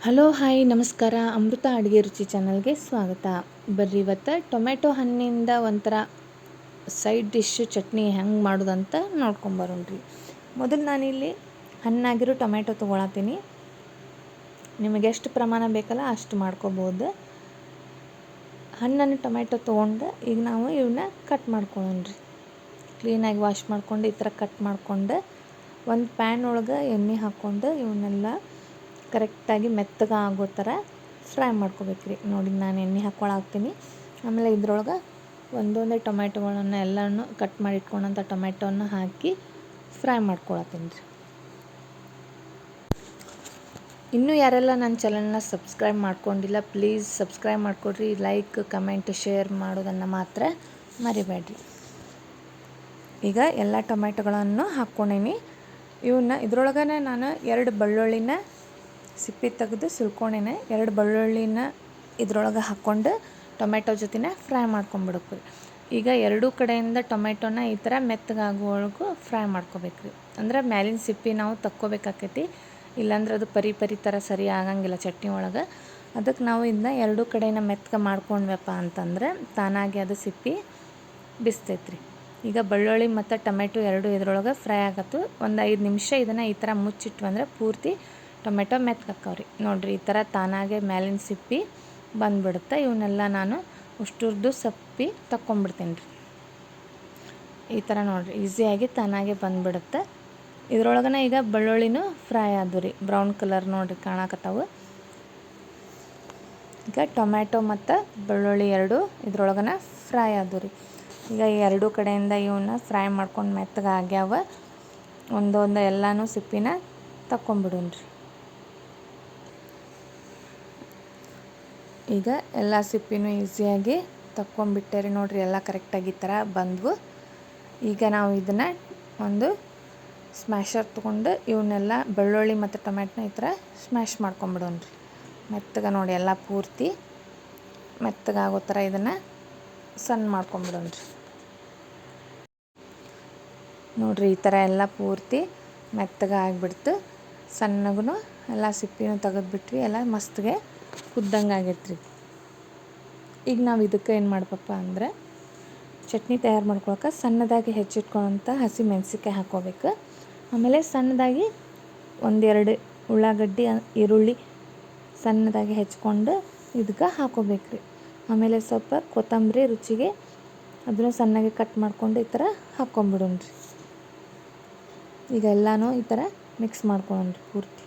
Hello, hi, ನಮಸ್ಕಾರ. ಅಮೃತ ಅಡುಗೆ ರುಚಿ ಚಾನಲ್ಗೆ ಸ್ವಾಗತ. ಬರ್ರಿ, ಇವತ್ತು ಟೊಮೆಟೊ ಹಣ್ಣಿಂದ ಒಂಥರ ಸೈಡ್ ಡಿಶ್ ಚಟ್ನಿ ಹೆಂಗೆ ಮಾಡೋದಂತ ನೋಡ್ಕೊಂಬರೋಣ್ರಿ ಮೊದಲು ನಾನಿಲ್ಲಿ ಹಣ್ಣಾಗಿರೋ ಟೊಮೆಟೊ ತೊಗೊಳತ್ತೀನಿ. ನಿಮಗೆ ಎಷ್ಟು ಪ್ರಮಾಣ ಬೇಕಲ್ಲ ಅಷ್ಟು ಮಾಡ್ಕೋಬೋದು. ಹಣ್ಣನ್ನು ಟೊಮೆಟೊ ತೊಗೊಂಡು ಈಗ ನಾವು ಇವನ್ನ ಕಟ್ ಮಾಡ್ಕೊಳ್ಳೋಣ್ರಿ ಕ್ಲೀನಾಗಿ ವಾಶ್ ಮಾಡ್ಕೊಂಡು ಈ ಥರ ಕಟ್ ಮಾಡ್ಕೊಂಡು ಒಂದು ಪ್ಯಾನ್ ಒಳಗೆ ಎಣ್ಣೆ ಹಾಕ್ಕೊಂಡು ಇವನ್ನೆಲ್ಲ ಕರೆಕ್ಟಾಗಿ ಮೆತ್ತಗೆ ಆಗೋ ಥರ ಫ್ರೈ ಮಾಡ್ಕೋಬೇಕ್ರಿ. ನೋಡಿ, ನಾನು ಎಣ್ಣೆ ಹಾಕ್ಕೊಳಾಗ್ತೀನಿ ಆಮೇಲೆ ಇದ್ರೊಳಗೆ ಒಂದೊಂದೇ ಟೊಮೆಟೊಗಳನ್ನು ಎಲ್ಲನೂ ಕಟ್ ಮಾಡಿ ಇಟ್ಕೊಂಡಂಥ ಟೊಮೆಟೊನ ಹಾಕಿ ಫ್ರೈ ಮಾಡ್ಕೊಳತ್ತೀನಿ ರೀ. ಇನ್ನೂ ಯಾರೆಲ್ಲ ನನ್ನ ಚಾನಲ್ನ ಸಬ್ಸ್ಕ್ರೈಬ್ ಮಾಡ್ಕೊಂಡಿಲ್ಲ, ಪ್ಲೀಸ್ ಸಬ್ಸ್ಕ್ರೈಬ್ ಮಾಡಿಕೊಡ್ರಿ. ಲೈಕ್, ಕಮೆಂಟ್, ಶೇರ್ ಮಾಡೋದನ್ನು ಮಾತ್ರ ಮರಿಬೇಡ್ರಿ. ಈಗ ಎಲ್ಲ ಟೊಮೆಟೊಗಳನ್ನು ಹಾಕ್ಕೊಂಡೀನಿ. ಇವನ್ನ ಇದ್ರೊಳಗನೆ ನಾನು ಎರಡು ಬೆಳ್ಳುಳ್ಳಿನ ಸಿಪ್ಪೆ ತೆಗೆದು ಸುಲ್ಕೊಂಡೇನೆ ಎರಡು ಬೆಳ್ಳುಳ್ಳಿನ ಇದ್ರೊಳಗೆ ಹಾಕ್ಕೊಂಡು ಟೊಮೆಟೊ ಜೊತೆನೇ ಫ್ರೈ ಮಾಡ್ಕೊಂಬಿಡ್ಬೇಕು ರೀ. ಈಗ ಎರಡೂ ಕಡೆಯಿಂದ ಟೊಮೆಟೊನ ಈ ಥರ ಮೆತ್ತಗಾಗುವವರೆಗೂ ಫ್ರೈ ಮಾಡ್ಕೋಬೇಕು ರೀ. ಅಂದ್ರೆ ಮ್ಯಾಲಿನ ಸಿಪ್ಪೆ ನಾವು ತಕ್ಕೋಬೇಕಾಕೈತಿ. ಇಲ್ಲಾಂದ್ರೆ ಅದು ಪರಿ ಪರಿ ಥರ ಸರಿ ಆಗಂಗಿಲ್ಲ ಚಟ್ನಿ ಒಳಗೆ. ಅದಕ್ಕೆ ನಾವು ಇದನ್ನ ಎರಡೂ ಕಡೆನ ಮೆತ್ತಗೆ ಮಾಡ್ಕೊಂಡ್ವಪ್ಪ ಅಂತಂದ್ರೆ ತಾನಾಗಿ ಅದು ಸಿಪ್ಪಿ ಬಿಸ್ತೈತ್ರಿ ಈಗ ಬೆಳ್ಳುಳ್ಳಿ ಮತ್ತು ಟೊಮೆಟೊ ಎರಡು ಇದ್ರೊಳಗೆ ಫ್ರೈ ಆಗತ್ತು. ಒಂದು ಐದು ನಿಮಿಷ ಇದನ್ನು ಈ ಥರ ಮುಚ್ಚಿಟ್ವಂದ್ರೆ ಪೂರ್ತಿ ಟೊಮೆಟೊ ಮೆತ್ಕಾಕವ್ರಿ ನೋಡಿರಿ, ಈ ಥರ ತಾನಾಗೆ ಮ್ಯಾಲಿನ ಸಿಪ್ಪಿ ಬಂದ್ಬಿಡುತ್ತೆ. ಇವನ್ನೆಲ್ಲ ನಾನು ಉಷ್ಟುರ್ದು ಸಪ್ಪಿ ತಕ್ಕೊಂಬಿಡ್ತೀನಿ ರೀ ಈ ಥರ ನೋಡಿರಿ, ಈಸಿಯಾಗಿ ತಾನಾಗೆ ಬಂದ್ಬಿಡುತ್ತೆ. ಇದ್ರೊಳಗನ ಈಗ ಬೆಳ್ಳುಳ್ಳಿನೂ ಫ್ರೈ ಆದವು ರೀ ಬ್ರೌನ್ ಕಲರ್ ನೋಡಿರಿ ಕಾಣಕತ್ತಾವು. ಈಗ ಟೊಮ್ಯಾಟೊ ಮತ್ತು ಬೆಳ್ಳುಳ್ಳಿ ಎರಡು ಇದ್ರೊಳಗನ ಫ್ರೈ ಆದವು ರೀ ಈಗ ಎರಡೂ ಕಡೆಯಿಂದ ಇವನ್ನ ಫ್ರೈ ಮಾಡ್ಕೊಂಡು ಮೆತ್ತಗೆ ಆಗ್ಯಾವ ಒಂದೊಂದು ಎಲ್ಲನೂ ಸಿಪ್ಪಿನ ತಕ್ಕೊಂಬಿಡೋಣ್ರಿ ಈಗ ಎಲ್ಲ ಸಿಪ್ಪಿನೂ ಈಸಿಯಾಗಿ ತಕ್ಕೊಂಬಿಟ್ಟೆ ರೀ ನೋಡಿರಿ, ಎಲ್ಲ ಕರೆಕ್ಟಾಗಿ ಈ ಥರ ಬಂದವು. ಈಗ ನಾವು ಇದನ್ನು ಒಂದು ಸ್ಮ್ಯಾಶರ್ ತೊಗೊಂಡು ಇವನ್ನೆಲ್ಲ ಬೆಳ್ಳುಳ್ಳಿ ಮತ್ತು ಟೊಮೆಟೊನ ಈ ಥರ ಸ್ಮ್ಯಾಶ್ ಮಾಡ್ಕೊಂಬಿಡೋಣ್ರಿ. ಮೆತ್ತಗೆ ನೋಡಿ ಎಲ್ಲ ಪೂರ್ತಿ ಮೆತ್ತಗಾಗೋ ಥರ ಇದನ್ನು ಸಣ್ಣ ಮಾಡ್ಕೊಂಬಿಡೋಣ್ರಿ. ನೋಡಿರಿ ಈ ಥರ ಎಲ್ಲ ಪೂರ್ತಿ ಮೆತ್ತಗೆ ಆಗಿಬಿಡ್ತು. ಸಣ್ಣಗೂ ಎಲ್ಲ ಸಿಪ್ಪಿನೂ ತೆಗೆದ್ಬಿಟ್ವಿ, ಎಲ್ಲ ಮಸ್ತ್ಗೆ ಕುದ್ದಂಗೆ ಆಗೈತೆ ರೀ ಈಗ ನಾವು ಇದಕ್ಕೆ ಏನು ಮಾಡಬೇಕಪ್ಪ ಅಂದರೆ ಚಟ್ನಿ ತಯಾರು ಮಾಡ್ಕೊಳಕ್ಕೆ ಸಣ್ಣದಾಗಿ ಹೆಚ್ಚಿಟ್ಕೊಳ್ಳೋಂಥ ಹಸಿ ಮೆಣಸಿನ್ಕಾಯಿ ಹಾಕೋಬೇಕು. ಆಮೇಲೆ ಸಣ್ಣದಾಗಿ ಒಂದೆರಡು ಉಳ್ಳಾಗಡ್ಡಿ, ಈರುಳ್ಳಿ ಸಣ್ಣದಾಗಿ ಹೆಚ್ಕೊಂಡು ಇದಕ್ಕೆ ಹಾಕೋಬೇಕು ರೀ ಆಮೇಲೆ ಸ್ವಲ್ಪ ಕೊತ್ತಂಬರಿ ರುಚಿಗೆ ಅದನ್ನು ಸಣ್ಣಗೆ ಕಟ್ ಮಾಡ್ಕೊಂಡು ಈ ಥರ ಹಾಕ್ಕೊಂಬಿಡೋಣ್ರಿ ಈಗ ಎಲ್ಲನೂ ಈ ಥರ ಮಿಕ್ಸ್ ಮಾಡ್ಕೊಳ್ಳೋಣ್ರಿ ಪೂರ್ತಿ.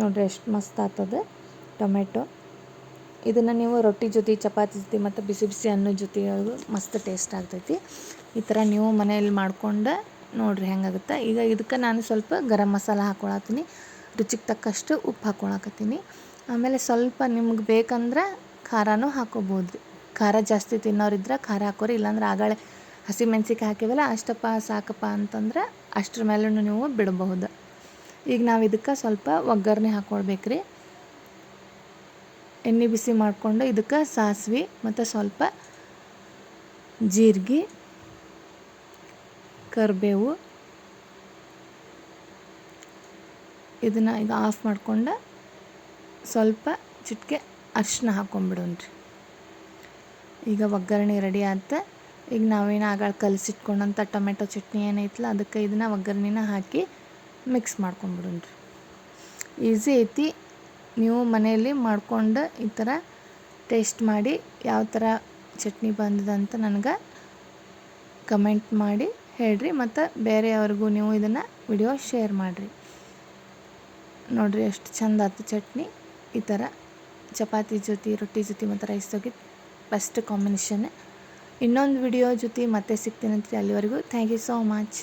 ನೋಡಿರಿ ಎಷ್ಟು ಮಸ್ತ್ ಆಗ್ತದೆ ಟೊಮೆಟೊ. ಇದನ್ನು ನೀವು ರೊಟ್ಟಿ ಜೊತೆ, ಚಪಾತಿ ಜೊತೆ ಮತ್ತು ಬಿಸಿ ಬಿಸಿ ಅನ್ನದ ಜೊತೆ ಮಸ್ತ್ ಟೇಸ್ಟ್ ಆಗ್ತೈತಿ. ಈ ಥರ ನೀವು ಮನೆಯಲ್ಲಿ ಮಾಡ್ಕೊಂಡು ನೋಡಿರಿ ಹೆಂಗಾಗುತ್ತೆ. ಈಗ ಇದಕ್ಕೆ ನಾನು ಸ್ವಲ್ಪ ಗರಂ ಮಸಾಲ ಹಾಕ್ಕೊಳತ್ತೀನಿ ರುಚಿಗೆ ತಕ್ಕಷ್ಟು ಉಪ್ಪು ಹಾಕ್ಕೊಳಕತ್ತೀನಿ ಆಮೇಲೆ ಸ್ವಲ್ಪ ನಿಮ್ಗೆ ಬೇಕಂದ್ರೆ ಖಾರನೂ ಹಾಕೋಬೋದು ಖಾರ ಜಾಸ್ತಿ ತಿನ್ನೋರಿದ್ರೆ ಖಾರ ಹಾಕೋರಿ, ಇಲ್ಲಾಂದ್ರೆ ಆಗಾಳೆ ಹಸಿ ಮೆಣಸಿಕಾಯಿ ಹಾಕಿವಲ್ಲ ಅಷ್ಟಪ್ಪ ಸಾಕಪ್ಪ ಅಂತಂದ್ರೆ ಅಷ್ಟ್ರ ಮೇಲೂ ನೀವು ಬಿಡಬಹುದು. ಈಗ ನಾವು ಇದಕ್ಕೆ ಸ್ವಲ್ಪ ಒಗ್ಗರಣೆ ಹಾಕ್ಕೊಳ್ಬೇಕು ರೀ ಎಣ್ಣೆ ಬಿಸಿ ಮಾಡಿಕೊಂಡು ಇದಕ್ಕೆ ಸಾಸಿವೆ ಮತ್ತು ಸ್ವಲ್ಪ ಜೀರಿಗೆ, ಕರಿಬೇವು. ಇದನ್ನು ಈಗ ಆಫ್ ಮಾಡ್ಕೊಂಡು ಸ್ವಲ್ಪ ಚಿಟಿಕೆ ಅರಿಶಿನ ಹಾಕ್ಕೊಂಬಿಡೋಣ್ರಿ. ಈಗ ಒಗ್ಗರಣೆ ರೆಡಿ ಆಯ್ತು ಈಗ ನಾವೇನು ಆಗ ಕಲಸಿಟ್ಕೊಂಡಂಥ ಟೊಮೆಟೊ ಚಟ್ನಿ ಏನೈತಲ್ಲ, ಅದಕ್ಕೆ ಇದನ್ನು ಒಗ್ಗರಣೆನ ಹಾಕಿ ಮಿಕ್ಸ್ ಮಾಡ್ಕೊಂಬಿಡೋಣ್ರಿ. ಈಸಿ ಐತಿ. ನೀವು ಮನೆಯಲ್ಲಿ ಮಾಡ್ಕೊಂಡು ಈ ಥರ ಟೇಸ್ಟ್ ಮಾಡಿ ಯಾವ ಥರ ಚಟ್ನಿ ಬಂದದಂತ ನನಗೆ ಕಮೆಂಟ್ ಮಾಡಿ ಹೇಳ್ರಿ ಮತ್ತು ಬೇರೆಯವ್ರಿಗೂ ನೀವು ಇದನ್ನು ವಿಡಿಯೋ ಶೇರ್ ಮಾಡಿರಿ. ನೋಡಿರಿ ಎಷ್ಟು ಚಂದ ಆಯ್ತು ಚಟ್ನಿ. ಈ ಥರ ಚಪಾತಿ ಜೊತೆ, ರೊಟ್ಟಿ ಜೊತೆ ಮತ್ತು ರೈಸ್ ಜೊತೆ ಬೆಸ್ಟ್ ಕಾಂಬಿನೇಷನ್ ಇನ್ನೊಂದು ವಿಡಿಯೋ ಜೊತೆ ಮತ್ತೆ ಸಿಗ್ತೀನಂತ್ರಿ ಅಲ್ಲಿವರೆಗೂ. Thank you so much